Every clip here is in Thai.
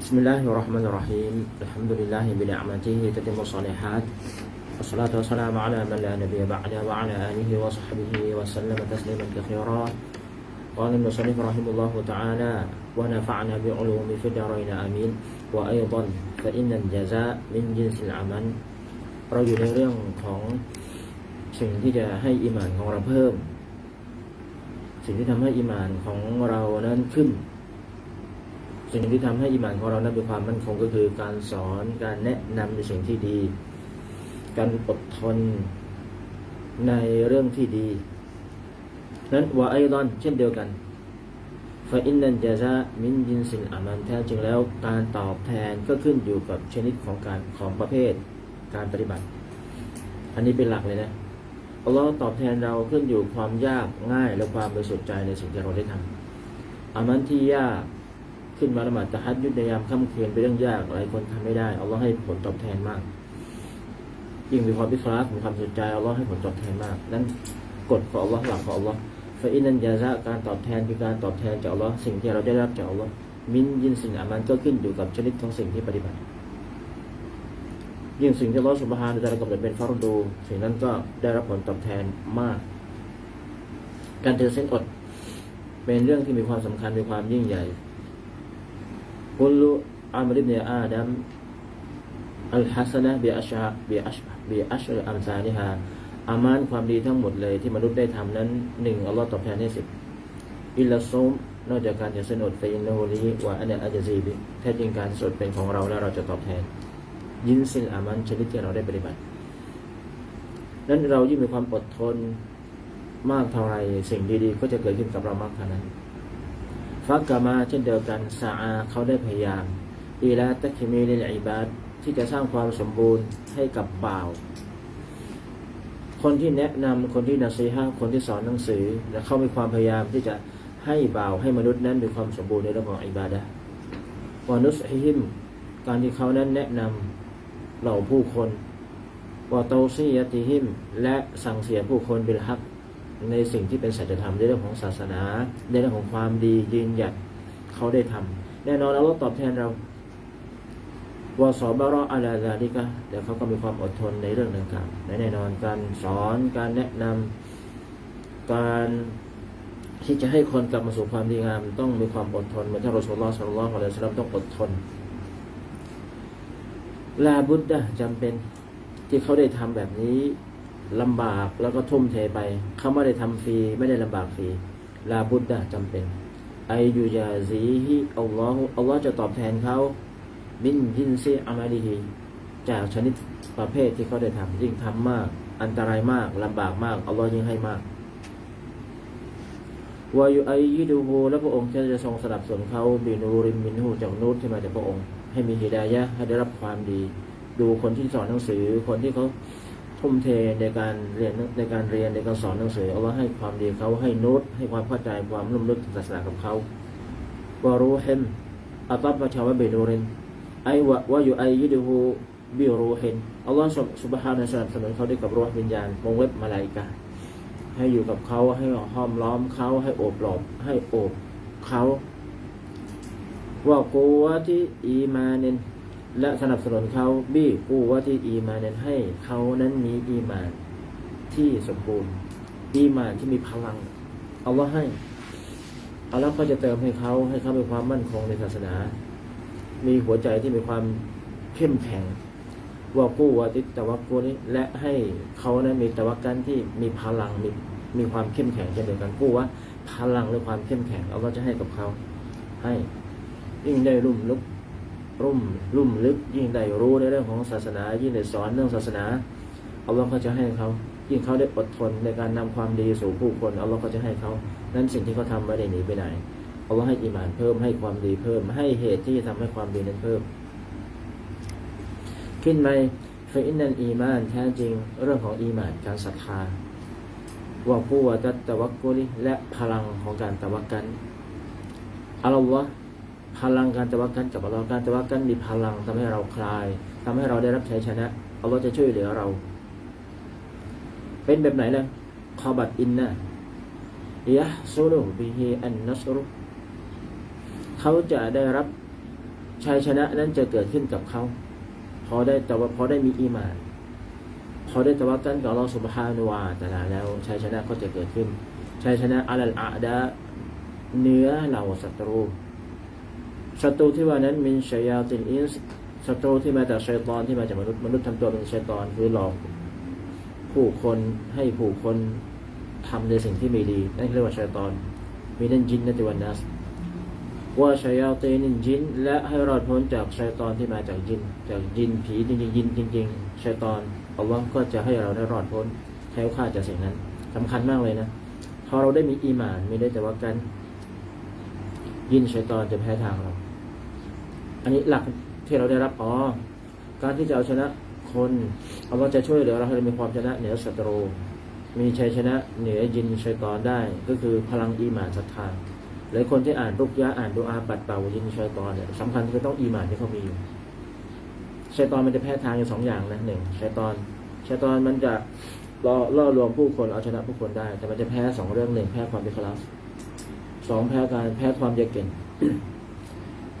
بسم الله الرحمن الرحيم الحمد لله بنعمته تتم الصالحات والصلاة والسلام على من لا نبي بعده وعلى آله وصحبه وسلم تسليما كثيرا قال المصنف رحمه الله تعالى ونفعنا بعلوم في الدارين آمين وأيضا فإن الجزاء من جنس العمل เราอยู่ในเรื่องของสิ่งที่จะให้อิมานของเราเพิ่ม สิ่งที่ทำให้อิมานของเรานั้นขึ้น สิ่งที่ทำให้อิมานของเรานั้นมีความมั่นคงก็คือการสอนการแนะนำในสิ่งที่ดี การอดทนในเรื่องที่ดี นั้นวะไอรอนเช่นเดียวกันฟาอินนันจะซะมินยินสินอามันแท้จริงแล้วการตอบแทนก็ขึ้นอยู่กับชนิดของการของประเภทการปฏิบัติ อันนี้เป็นหลักเลยนะอัลลอฮ์ตอบแทนเราขึ้นอยู่ความยากง่ายและความบริสุทธิ์ใจในสิ่งที่เราได้ทำอามันที่ยาก ขึ้นมาละหมาดตะฮัดยุดในยามค่ำคืนเป็นเรื่องยากหลายคนทำไม่ได้เอัลลอให้ผลตอบแทนมากยิ่งมีความพิคลาสมีความสนใจเอัลลอให้ผลตอบแทนมาก นั้นกฎของอัลลอฮ์หลักของอัลลอฮ์ฟาอินันยาซะการตอบแทนคือการตอบแทนจากอัลลอฮ์สิ่งที่เราได้รับจากอัลลอฮ์มินยินสินอามันก็ขึ้นอยู่กับชนิดของสิ่งที่ปฏิบัติ ยิ่งสิ่งที่อัลลอฮ์สุบฮานะฮูวะตะอาลากำหนดเป็นฟารดู สิ่งนั้นก็ได้รับผลตอบแทนมาก การถือเส้นอด เป็นเรื่องที่มีความสำคัญมีความยิ่งใหญ่ กุลุอามริบเนอาดัมอัลฮัสนะบีอัชฮะบีอัชบีอัชอัมซาลิฮาอามานความดีทั้งหมดเลยที่มนุษย์ได้ทำนั้นหนึ่งอัลลอฮ์ตอบแทนให้สิบอิลลาซุมนอกจากการถือเส้นอดฟนโนลีวะอันเนอัจซีบิแท้จริงการสดเป็นของเราและเราจะตอบแทน ยินสินอามันชนิดที่เราได้ปฏิบัติ นั้นเรายิ่งมีความอดทนมากเท่าไรสิ่งดีๆ ก็จะเกิดขึ้นกับเรามากเท่านั้น ฟักกามาเช่นเดียวกันซาอาเขาได้พยายามอีลาตัคิมีในอิบาดที่จะสร้างความสมบูรณ์ให้กับบ่าว คนที่แนะนำคนที่นัซีฮะคนที่สอนหนังสือ และเขามีความพยายามที่จะให้บ่าวให้มนุษย์นั้นมีความสมบูรณ์ในเรื่องของอิบาดะวานุสฮิมการที่เขานั้นแนะนำเหล่าผู้คนวาโตซียติฮิมและสั่งเสียผู้คนเบลฮัก ในสิ่งที่เป็นสัจธรรมในเรื่องของศาสนา ในเรื่องของความดียืนหยัดเขาได้ทำแน่นอนแล้วตอบแทนเราวสอบารออาลาซาลิกะแต่เขาก็มีความอดทนในเรื่องต่างๆและแน่นอนการสอนการแนะนำการที่จะให้คนกลับมาสู่ความดีงาม ต้องมีความอดทนเหมือนที่รอสุลลอฮ์สัลลัลลอฮุอะลัยฮิวะซัลลัมต้องอดทนลาบุตดะจำเป็นที่เขาได้ทำแบบนี้ ลำบากแล้วก็ทุ่มเทไป เขาไม่ได้ทำฟรีไม่ได้ลำบากฟรีลาบุตดะจำเป็นไอยูยาซีฮิอัลลอฮฺอัลลอฮ์จะตอบแทนเขาบินยินซีอามาลีฮีจากชนิดประเภทที่เขาได้ทำยิ่งทำมาก อันตรายมากลำบากมากอัลลอฮ์ยิ่งให้มากวายุไอยิดูฮูและพระองค์จะทรงสนับสนุนเขาบินูริมมินฮูจากนูตที่มาจากพระองค์ ให้มีฮิดายะให้ได้รับความดี ดูคนที่สอนหนังสือคนที่เขา ทุ่มเทในการเรียนในการเรียนในการสอนหนังสือเอาไว่าให้ความดีเขาให้นูตให้ความเข้าใจความลุ่มลึกศาสนากับเขาวารูเฮมอัตบมาชาวเบนูรินไอวะวาอยู่ไอยิดูฮูบิรูเฮนอัลลอฮฺสุบฮานะสนับสนุนเขาด้วยกับรูหวิญญาณวงเว็บมาลาอิกาให้อยู่กับเขาให้ห้อมล้อมเขาให้โอบหลอบให้โอบเขาว่ากูวะที่อีมาเนน และสนับสนุนเขาบี้กูวะที่อีมาเนนให้เขานั้นมีอีมานที่สมบูรณ์ อีมานที่มีพลังเอาว่าให้เอาแล้วก็จะเติมให้เขาให้เขามีความมั่นคงในศาสนา มีหัวใจที่มีความเข้มแข็งว่ากู้ว่าติตะวักกูนี้และให้เขานั้นมีตะวักกันที่มีพลังมีมีความเข้มแข็งเช่นเดียวกันกู้ว่าพลังหรือความเข้มแข็งเราก็จะให้กับเขาให้ยิ่งได้รุ่มลึก รุ่มรุ่มลึกยิ่งได้รู้ในเรื่องของศาสนา ยิ่งได้สอนเรื่องศาสนาอัลลอฮ์ก็จะให้เขายิ่งเขาได้อดทนในการนำความดีสู่ผู้คนอัลลอฮ์ก็จะให้เขานั้นสิ่งที่เขาทาไม่ได้หนีไปไหนอัลลอฮ์ให้อิมานเพิ่มให้ความดีเพิ่ม ให้เหตุที่จะทำให้ความดีนั้นเพิ่ม ขึ้นไหมฟอินนันอีมานแท้จริงเรื่องของอีมานการศรัทธาว่าผู้ว่าตัตะวักกุลิและพลังของการตะวักกันอัลลอฮ์ พลังการตะวักกันกับอัลลอฮ์การตะวักกันมีพลังทำให้เราคลายทำให้เราได้รับชัยชนะอัลลอฮ์จะช่วยเหลือเรา เป็นแบบไหนล่ะขอบัตอินนะยะซูรุบิฮิอันนัสรุเขาจะได้รับชัยชนะนั้นจะเกิดขึ้นกับเขาพอได้แต่ว่าพอได้มีอีมานพอได้ตะวักกันกับอัลลอฮฺสุบฮานุวาแต่ละแล้วชัยชนะก็จะเกิดขึ้นชัยชนะอัลลอาดะเนื้อเหล่าศัตรู ศัตรูที่ว่านั้นมินชัยาตินอินสศัตรูที่มาจากชัยตอนที่มาจากมนุษย์มนุษย์ทำตัวเป็นชัยตอนคือหลอกผู้คนให้ผู้คนทำในสิ่งที่ไม่ดี นั่นเรียกว่าชัยตอนมีนันจินนติวันนัสว่าชัยาตินินจิน และให้รอดพ้นจากชัยตอนที่มาจากจิน จากจินผีจริงๆยินจริงๆชัยตอนอัลลอฮ์ก็จะให้เราได้รอดพ้นแค้วคลาดจากสิ่งนั้นสำคัญมากเลยนะพอเราได้มีอีหมานม่ได้แต่ว่ากัน ยินชัยตอนจะแพ้ทางเรา อันนี้หลักที่เราได้รับอ๋อการที่จะเอาชนะคนเอัลลอฮ์จะช่วยเหลือเราให้เรามีความชนะเหนือศัตรู มีชัยชนะเหนือยินชัยตอนได้ ก็คือพลังอีหมานศรัทธาหลายคนที่อ่านรุกยะอ่านดูอาปัดเป่ายินชัยตอนเนี่ยสำคัญคือต้องอีหมานที่เขามีอยู่ชัยตอนมันจะแพ้ทางอยู่สองอย่างนะหนึ่งชัยตอนชัยตอนมันจะล่อล่อลวงผู้คนเอาชนะผู้คนได้ แต่มันจะแพ้สองเรื่องหนึ่งแพ้ความเป็นคลาสสองแพ้การแพ้ความเยกเก่ง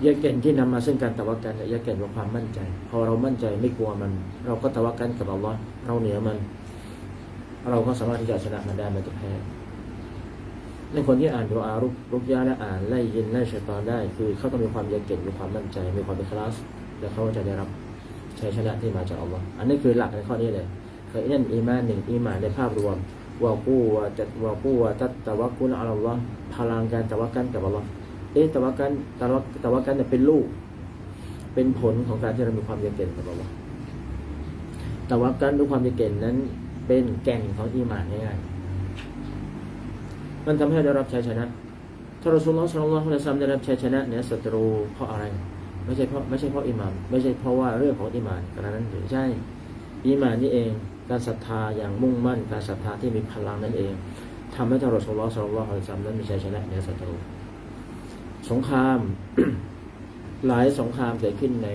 ยกเก่งที่นำมาซึ่งการตะวักันยเกเก่งว่าความมั่นใจ พอเรามั่นใจไม่กลัวมัน เราก็ตะวักันกับอัลลอฮ์เราเหนือมัน เราก็สามารถที่จะชนะมันได้มันจะแพ้ในคนที่อ่านดูอารุกรุกยาและอ่านไล่ยินไล่ชัยตอนได้ คือเขาต้องมีความยกเก่งมีความมั่นใจมีความเป็นคลาส แล้วเขาจะได้รับชัยชนะที่มาจากอัลลอฮ์อันนี้คือหลักในข้อนี้เลยคือนั่นอีมานหนึ่งอีมานในภาพรวมวากู้วาจัดวากู้วาตัดตะวักุลอัลลอฮ์พลังการตะวักันกับอัลลอฮ์ อ๊ะตะวักกันตะวักตะวักกันเนี่ยเป็นลูก เป็นผลของการที่เรามีความเยกเก่งกับอัลลอฮ์ตะวักกันด้วยความเยกเก่งนั้น เป็นแก่นของอีมานง่ายๆมันทำให้ได้รับชัยชนะถ้าเราสุลต่านสุลต่านะซัมได้รับชัยชนะเหนือศัตรูเพราะอะไร ไม่ใช่เพราะไม่ใช่เพราะอิหมามไม่ใช่เพราะว่าเรื่องของอิหมานกระนั้นหรือใช่อิหมานนี่เองการศรัทธาอย่างมุ่งมั่น การศรัทธาที่มีพลังนั่นเองทำให้ทารสุลต่านสุลต่านซัมนั้นมีชัยชนะเหนือศัตรู สงคราม หลายสงครามเกิดขึ้นใน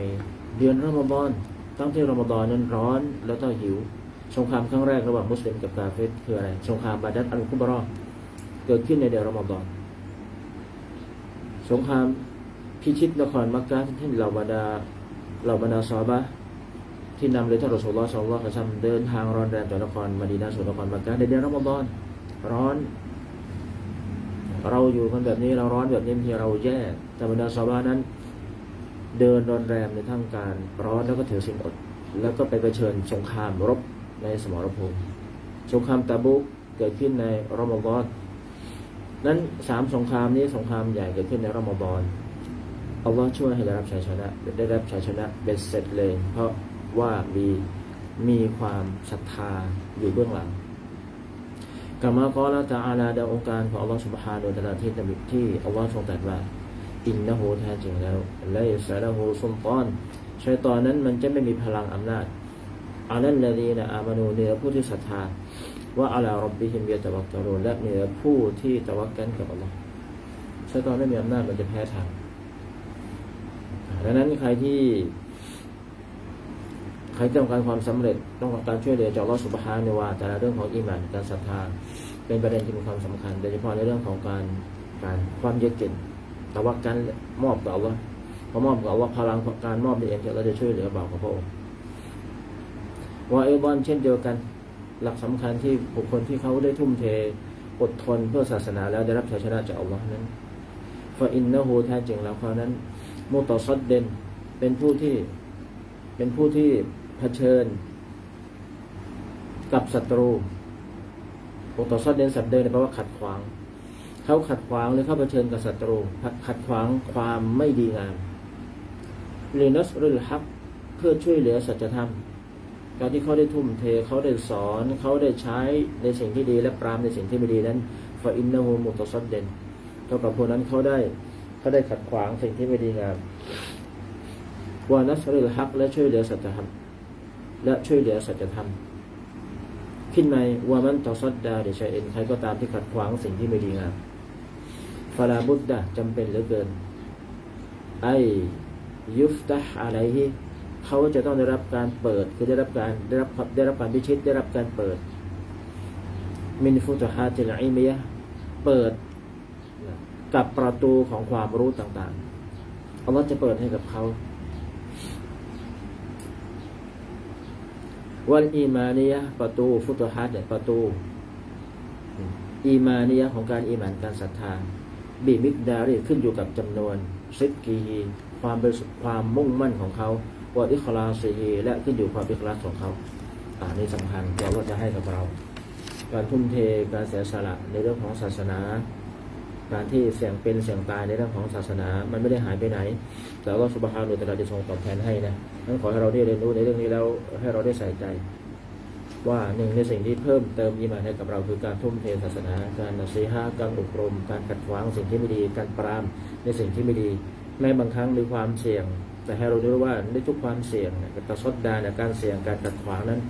เดือนรอมฎอนตั้งที่รอมฎอนนั้นร้อนแล้วก็หิว สงครามครั้งแรกระหว่างมุสลิมกับกาเฟรคืออะไรสงครามบาดัดอัลกุบรอเกิดขึ้นในเดือนรอมฎอนสงครามพิชิตนครมักกะที่เหล่าบรรดาเหล่าบรรดาซอบะที่นำโดยท่านรอสูลลอฮ์ศ็อลลัลลอฮุอะลัยฮิวะซัลลัมเดินทางร้อนแรงจากนครมะดีนะห์สู่นครมักกะในเดือนรอมฎอนร้อน เราอยู่กันแบบนี้เราร้อนแบบนี้ทีเราแย่แต่บรรดาซอฮาบะห์นั้น เดินรอนแรมในทั้งการร้อนแล้วก็ถือสินอด แล้วก็ไปเผชิญสงครามรบในสมรภูมิสงครามตะบุกเกิดขึ้นในรอมฎอนนั้นสามสงครามนี้สงครามใหญ่เกิดขึ้นในรอมฎอนอัลลอฮ์ช่วยให้ได้รับชัยชนะได้รับชัยชนะเบ็ดเสร็จเลย เพราะว่ามีมีความศรัทธาอยู่เบื้องหลัง กามากอละตาอาลาดาองค์การของอัลลอฮ์สุบฮานุตะลาที่ตบิที่อัลลอฮ์ทรงตรัสว่า อินนะฮูแท้จริงแล้วไลซาละฮูซุลตอนชัยตอนนั้นมันจะไม่มีพลังอำนาจอาลันลดีนะอามานูเหนือผู้ที่ศรัทธาว่าอัลารับบิฮิมยตะวักกะรูและเหนือผู้ที่ตะวักกันกับอัลลอฮ์ชัยตอนไม่มีอำนาจมันจะแพ้ทางดังนั้นใครที่ รต้องการความสำเร็จต้องการช่วยเหลือจากอัลอสุบฮานะฮูวาแต่ละเรื่องของอีหมานการศรัทธาเป็นประเด็นที่มีความสำคัญ โดยเฉพาะในเรื่องของการการความเยือกเย็นตะวักกันมอบกับอัลลอฮ์พอมอบกับอัลลอฮ์พลังของการมอบในเองเราจะช่วยเหลือบ่าวของพระองค์ว่าเอลบอนเช่นเดียวกันหลักสำคัญที่บุคคลที่เขาได้ทุ่มเทอดทนเพื่อศาสนาแล้วได้รับชัยชนะจากอัลลอฮ์นั้นฟาอินนะฮูแท้จริงแล้วเขานั้นมุตซัดเดนเป็นผู้ที่เป็นผู้ที่ ผชิญ กับศัตรูมุตซัดเดนสัตเดินแปลว่าขัดขวาง เขาขัดขวางหรือเขาเผชิญกับศัตรู ขัดขวางความไม่ดีงามลีนัสรุลฮักเพื่อช่วยเหลือสัจธรรม การที่เขาได้ทุ่มเทเขาได้สอนเขาได้ใช้ในสิ่งที่ดี และปรามในสิ่งที่ไม่ดีนั้นฟาอินนาฮูมุตซัดเดนเท่ากับพวกนั้นเขาได้เขาได้ขัดขวางสิ่งที่ไม่ดีงามวานัสรุลฮักและช่วยเหลือสัจธรรม และช่วยเหลือสัจธรรมขึ้นในวามันตอซัดดาเดชเอ็นใครก็ตามที่ขัดขวางสิ่งที่ไม่ดีงามฟาลาบุตดะจำเป็นเหลือเกิน ไอยุฟตะอะไรที่เขาจะต้องได้รับการเปิดคือได้รับการได้รับได้รับการพิชิตได้รับการเปิด มินฟุตฮาติลอิมียะเปิดกับประตูของความรู้ต่างอัลลอฮ์จะเปิดให้กับเขา วันอีมานียะประตูฟุตฮัดเนี่ยประตู อีมานียะของการอีหมานการศรัทธาบีมิกดารีขึ้นอยู่กับจำนวนซิดกีฮีความบริสุทธิ์ความมุ่งมั่นของเขาวอดิคลาซีฮีและขึ้นอยู่ความอิคลาสของเขาอ่านี่สำคัญเดี๋ยวเราจะให้กับเรา การทุ่มเทการเสียสละในเรื่องของศาสนา การที่เสี่ยงเป็นเสี่ยงตายในเรื่องของศาสนา มันไม่ได้หายไปไหน แต่ว่าสุบฮานุตะลาจะทรงตอบแทนให้นะนั้นขอให้เราได้เรียนรู้ในเรื่องนี้แล้วให้เราได้ใส่ใจ ว่าหนึ่งในสิ่งที่เพิ่มเติมอีมานให้กับเราคือการทุ่มเทศาสนา การนัสีฮาการอบรม การขัดขวางสิ่งที่ไม่ดี การปรามในสิ่งที่ไม่ดี แม้บางครั้งในความเสี่ยง แต่ให้เรารู้ว่าในทุกความเสี่ยงเนี่ยกระทดดาเนี่ยการเสี่ยงการขัดขวางนั้น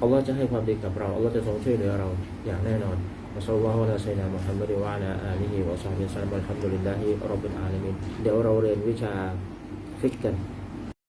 อัลลอฮ์จะให้ความดีกับเราอัลลอฮ์จะทรงช่วยเหลือเราอย่างแน่นอน อัสลลอฮุอะลัยฮิวะมุฮัมมัดวะอะลาอาลีฮิวะซอฮบิฮิวะซัลลัมอัลฮัมดุลิลลาฮิร็อบบิลอาลามีนเดี๋ยวเราเรียนวิชาฟิกกัน